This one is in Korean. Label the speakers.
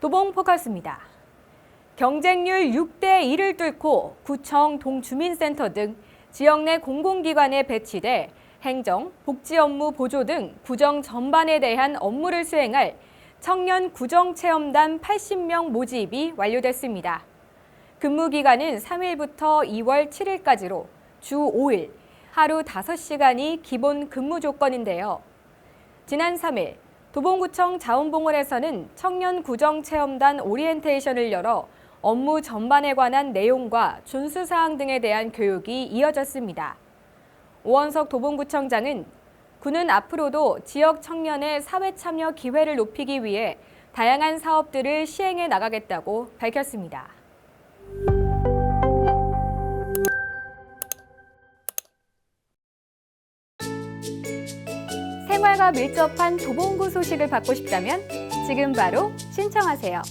Speaker 1: 도봉 포커스입니다. 경쟁률 6대 1을 뚫고 구청, 동주민센터 등 지역 내 공공기관에 배치돼 행정, 복지 업무 보조 등 구정 전반에 대한 업무를 수행할 청년 구정 체험단 80명 모집이 완료됐습니다. 근무 기간은 3일부터 2월 7일까지로 주 5일, 하루 5시간이 기본 근무 조건인데요. 지난 3일 도봉구청 자원봉원에서는 청년 구정체험단 오리엔테이션을 열어 업무 전반에 관한 내용과 준수사항 등에 대한 교육이 이어졌습니다. 오원석 도봉구청장은 군은 앞으로도 지역 청년의 사회 참여 기회를 높이기 위해 다양한 사업들을 시행해 나가겠다고 밝혔습니다. 생활과 밀접한 도봉구 소식을 받고 싶다면 지금 바로 신청하세요.